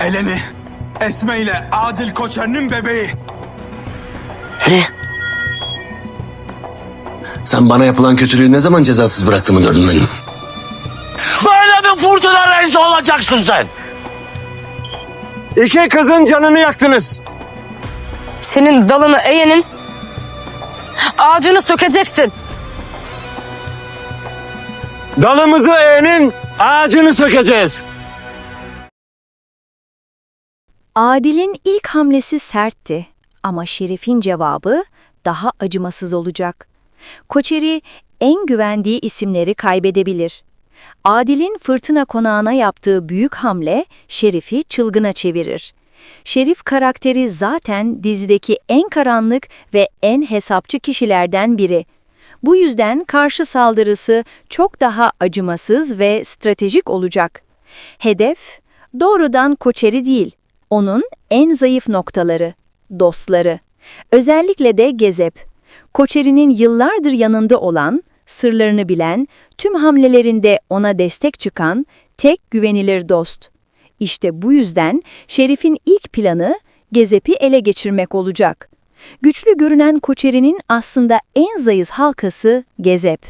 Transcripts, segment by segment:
Eleni Esme ile Adil Koçer'in bebeği. Ne? Sen bana yapılan kötülüğü ne zaman cezasız bıraktığımı gördün benim. Böyle bir fırtına reisi olacaksın sen. İki kızın canını yaktınız. Senin dalını eğenin, ağacını sökeceksin. Dalımızı eğenin, ağacını sökeceğiz. Adil'in ilk hamlesi sertti ama Şerif'in cevabı daha acımasız olacak. Koçeri en güvendiği isimleri kaybedebilir. Adil'in fırtına konağına yaptığı büyük hamle Şerif'i çılgına çevirir. Şerif karakteri zaten dizideki en karanlık ve en hesapçı kişilerden biri. Bu yüzden karşı saldırısı çok daha acımasız ve stratejik olacak. Hedef doğrudan Koçeri değil, onun en zayıf noktaları, dostları. Özellikle de Gezep. Koçeri'nin yıllardır yanında olan, sırlarını bilen, tüm hamlelerinde ona destek çıkan tek güvenilir dost. İşte bu yüzden Şerif'in ilk planı Gezep'i ele geçirmek olacak. Güçlü görünen Koçeri'nin aslında en zayıf halkası Gezep.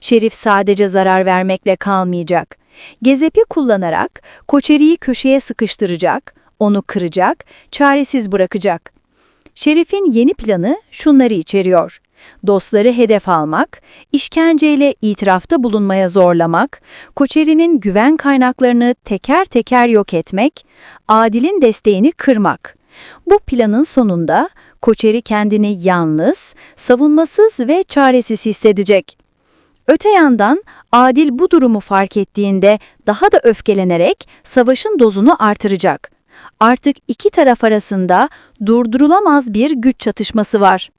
Şerif sadece zarar vermekle kalmayacak. Gezep'i kullanarak Koçeri'yi köşeye sıkıştıracak, onu kıracak, çaresiz bırakacak. Şerif'in yeni planı şunları içeriyor. Dostları hedef almak, işkenceyle itirafta bulunmaya zorlamak, Koçeri'nin güven kaynaklarını teker teker yok etmek, Adil'in desteğini kırmak. Bu planın sonunda Koçeri kendini yalnız, savunmasız ve çaresiz hissedecek. Öte yandan Adil bu durumu fark ettiğinde daha da öfkelenerek savaşın dozunu artıracak. Artık iki taraf arasında durdurulamaz bir güç çatışması var.